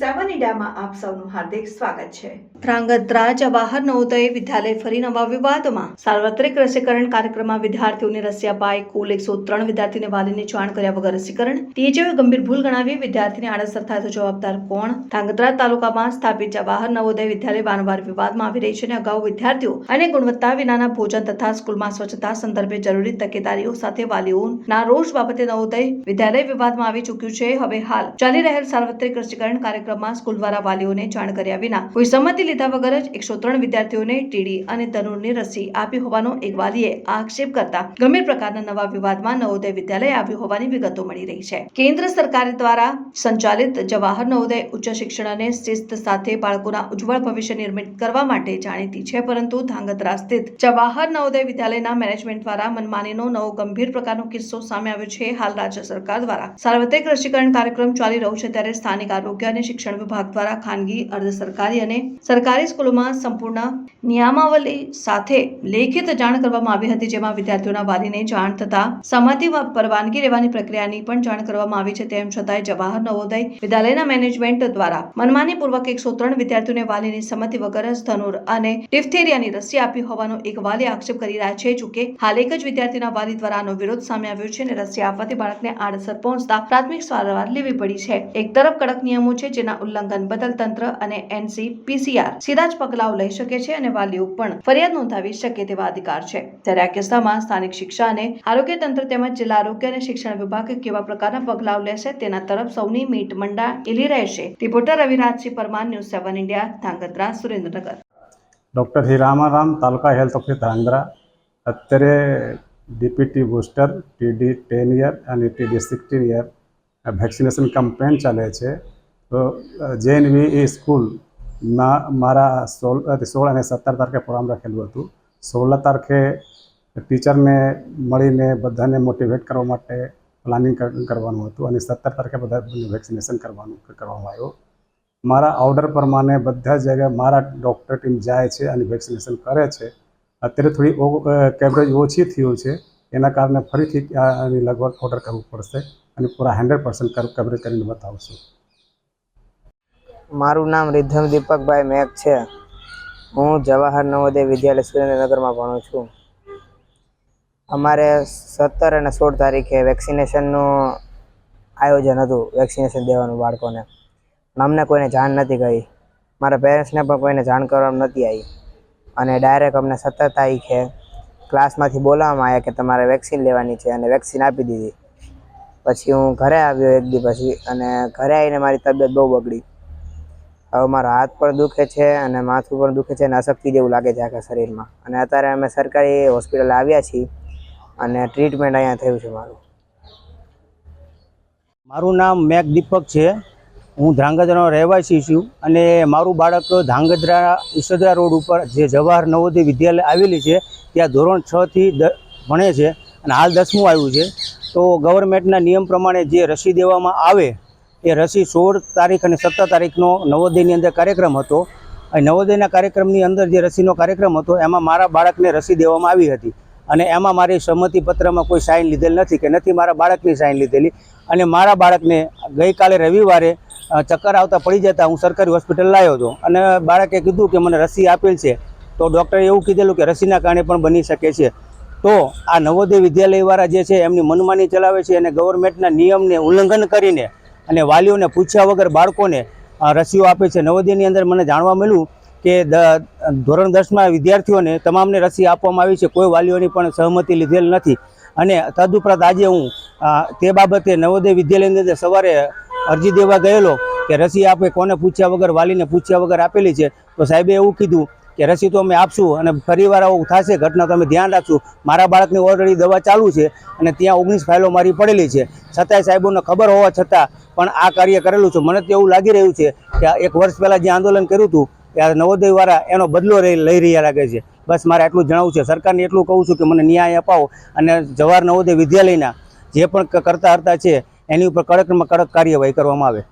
મીડિયામાં આપ સૌનું હાર્દિક સ્વાગત છે. ધ્રાંગધ્રા જવાહર નવોદય વિદ્યાલય ફરી નવા વિવાદમાં. સાર્વત્રિક રસીકરણ કાર્યક્રમમાં વિદ્યાર્થીઓને રસી અપાય કુલ એકસો ત્રણ વિદ્યાર્થીને વાલીને જાણ કર્યા વગર રસીકરણ. ટીએચઓએ ગંભીર ભૂલ ગણાવી વિદ્યાર્થીને આડઅસર થાય તો જવાબદાર કોણ? ધ્રાંગધ્રા તાલુકામાં સ્થાપિત જવાહર નવોદય વિદ્યાલય વારંવાર વિવાદમાં આવી રહી છે અને અગાઉ વિદ્યાર્થીઓ અને ગુણવત્તા વિનાના ભોજન તથા સ્કૂલમાં સ્વચ્છતા સંદર્ભે જરૂરી તકેદારીઓ સાથે વાલીઓના રોષ બાબતે નવોદય વિદ્યાલય વિવાદમાં આવી ચૂક્યું છે. હવે હાલ ચાલી રહેલ સાર્વત્રિક રસીકરણ કાર્યક્રમમાં સ્કૂલ દ્વારા વાલીઓને જાણ કર્યા વિના કોઈ સંમતિ લીધા વગર જ એકસો ત્રણ વિદ્યાર્થીઓને ટીડી અને ધનુરની રસી આપી હોવાનો એક વાલીએ આક્ષેપ કરતા ગંભીર પ્રકારના નવા વિવાદમાં નવોદય વિદ્યાલય આવ્યું હોવાની વિગતો મળી રહી છે. કેન્દ્ર સરકાર દ્વારા સંચાલિત જવાહર નવોદય ઉચ્ચ શિક્ષણ અને શિસ્ત સાથે બાળકોના ઉજ્જવળ ભવિષ્ય નિર્મિત કરવા માટે જાણીતી છે, પરંતુ ધાંગધ્રા સ્થિત જવાહર નવોદય વિદ્યાલયના મેનેજમેન્ટ દ્વારા મનમાનીનો નવો ગંભીર પ્રકારનો કિસ્સો સામે આવ્યો છે. હાલ રાજ્ય સરકાર દ્વારા સાર્વત્રિક રસીકરણ કાર્યક્રમ ચાલી રહ્યો છે, ત્યારે સ્થાનિક આરોગ્ય અને શિક્ષણ વિભાગ દ્વારા ખાનગી અર્ધ સરકારી અને સરકારી સ્કૂલોમાં સંપૂર્ણ નિયમાવલી સાથે લેખિત જાણ કરવામાં આવી હતી, જેમાં વિદ્યાર્થીઓના વાલીને જાણ થતા સંમતિ પરવાનગી લેવાની પ્રક્રિયાની પણ જાણ કરવામાં આવી છે. તેમ છતાંય જવાહર નવોદય વિદ્યાલયના મેનેજમેન્ટ દ્વારા મનમાનીપૂર્વક એકસો ત્રણ વિદ્યાર્થીઓને વાલીની સંમતિ વગર જ ધનુર અને ડિફ્થેરિયાની રસી આપી હોવાનો એક વાલી આક્ષેપ કરી રહ્યા છે, જોકે હાલ એક જ વિદ્યાર્થીના વાલી દ્વારા આનો વિરોધ સામે આવ્યો છે અને રસી આપવાથી બાળકને આડઅસર પહોંચતા પ્રાથમિક સારવાર લેવી પડી છે. એક તરફ કડક નિયમો છે, જેના ઉલ્લંઘન બદલ તંત્ર અને એનસી, પીસીઆર સીધા જ પગલાઓ લઈ શકે છે અને વાલીઓ પણ ફરિયાદ નોંધાવી શકે તેવા અધિકાર છે. ત્યારે આ કિસ્સામાં સ્થાનિક શિક્ષા અને આરોગ્ય તંત્ર તેમજ જિલ્લા આરોગ્ય અને શિક્ષણ વિભાગ કેવા પ્રકારના પગલાઓ લેશે તેના તરફ સૌની મીટ મંડા એલી રહેશે. Reporter Ravirajsinh Parmar, news seven India, Dhangadhra, Surendranagar. Doctor Hiramaram taluka health office Dhangadhra. અત્યારે DPT booster, TD ten year અને TD sixteen year vaccination campaign ચાલે છે. જેએનવી એ સ્કૂલમાં મારા સોળ સોળ અને સત્તર તારીખે પ્રોગ્રામ રાખેલું હતું. સોળ તારીખે ટીચરને મળીને બધાને મોટિવેટ કરવા માટે પ્લાનિંગ કરવાનું હતું અને સત્તર તારીખે બધા વેક્સિનેશન કરવાનું, કરવામાં આવ્યું. મારા ઓર્ડર પ્રમાણે બધા જગ્યાએ મારા ડૉક્ટર ટીમ જાય છે અને વેક્સિનેશન કરે છે. અત્યારે થોડી કેવરેજ ઓછી થયું છે. એના કારણે ફરીથી લગભગ ઓર્ડર કરવું પડશે અને પૂરા હંડ્રેડ પર્સન્ટ કવરેજ કરીને બતાવશું મારું નામ રિધમ દીપકભાઈ મેઘ છે. હું જવાહર નવોદય વિદ્યાલય સુરેન્દ્રનગરમાં ભણું છું. અમારે સત્તર અને સોળ તારીખે વેક્સિનેશનનું આયોજન હતું, વેક્સિનેશન દેવાનું બાળકોને. અમને કોઈને જાણ નથી કરી મારા પેરેન્ટ્સને પણ કોઈને જાણ કરવામાં નથી આવી. અને ડાયરેક્ટ અમને સત્તર તારીખે ક્લાસમાંથી બોલાવવામાં આવ્યા કે તમારે વેક્સિન લેવાની છે અને વેક્સિન આપી દીધી. પછી હું ઘરે આવ્યો એક દી પછી અને ઘરે આવીને મારી તબિયત બહુ બગડી. હવે મારા હાથ પણ દુખે છે અને માથું પણ દુખે છે અને અશક્તિ જેવું લાગે છે આખા શરીરમાં. અને અત્યારે અમે સરકારી હોસ્પિટલ આવ્યા છીએ અને ટ્રીટમેન્ટ અહીંયા થયું છે મારું. મારું નામ મેઘ દીપક છે. હું ધ્રાંગધ્રાનો રહેવાસી છું અને મારું બાળક ધ્રાંગધ્રા ઈસદરા રોડ ઉપર જે જવાહર નવોદય વિદ્યાલય આવેલી છે, ત્યાં ધોરણ છ થી દ ભણે છે અને હાલ દસમું આવ્યું છે. તો ગવર્મેન્ટના નિયમ પ્રમાણે જે રસી દેવામાં આવે એ રસી સોળ તારીખ અને સત્તર તારીખનો નવોદયની અંદર કાર્યક્રમ હતો. અને નવોદયના કાર્યક્રમની અંદર જે રસીનો કાર્યક્રમ હતો, એમાં મારા બાળકને રસી દેવામાં આવી હતી. અને એમાં મારી સંમતિ પત્રમાં કોઈ સાઇન લીધેલ નથી કે નથી મારા બાળકની સાઇન લીધેલી. અને મારા બાળકને ગઈકાલે રવિવારે ચક્કર આવતા પડી જતા હું સરકારી હોસ્પિટલ લાવ્યો હતો. અને બાળકે કીધું કે મને રસી આપેલ છે. તો ડૉક્ટરે એવું કીધેલું કે રસીના કારણે પણ બની શકે છે. તો આ નવોદય વિદ્યાલયવાળા જે છે, એમની મનમાની ચલાવે છે અને ગવર્મેન્ટના નિયમને ઉલ્લંઘન કરીને અને વાલીઓને પૂછ્યા વગર બાળકોને રસીઓ આપે છે. નવોદયની અંદર મને જાણવા મળ્યું કે દ, ધોરણ દસમાં વિદ્યાર્થીઓને તમામને રસી આપવામાં આવી છે. કોઈ વાલીઓની પણ સહમતિ લીધેલ નથી. અને તદુપરાંત આજે હું તે બાબતે નવોદય વિદ્યાલયની અંદર સવારે અરજી દેવા ગયેલો કે રસી આપે, કોને પૂછ્યા વગર, વાલીને પૂછ્યા વગર આપેલી છે. તો સાહેબે એવું કીધું કે રસી તો અમે આપશું અને ફરીવાર આવું થશે, ઘટના તો અમે ધ્યાન રાખશું. મારા બાળકની ઓલરેડી દવા ચાલુ છે અને ત્યાં ઓગણીસ ફાઇલો મારી પડેલી છે. છતાંય સાહેબોને ખબર હોવા છતાં પણ આ કાર્ય કરેલું છે. મને તો એવું લાગી રહ્યું છે કે એક વર્ષ પહેલાં જે આંદોલન કર્યું હતું ત્યારે નવોદયવાળા એનો બદલો લઈ રહ્યા લાગે છે. બસ મારે આટલું જણાવવું છે. સરકારને એટલું કહું છું કે મને ન્યાય અપાવો અને જવાહર નવોદય વિદ્યાલયના જે પણ કરતા હરતા છે, એની ઉપર કડકમાં કડક કાર્યવાહી કરવામાં આવે.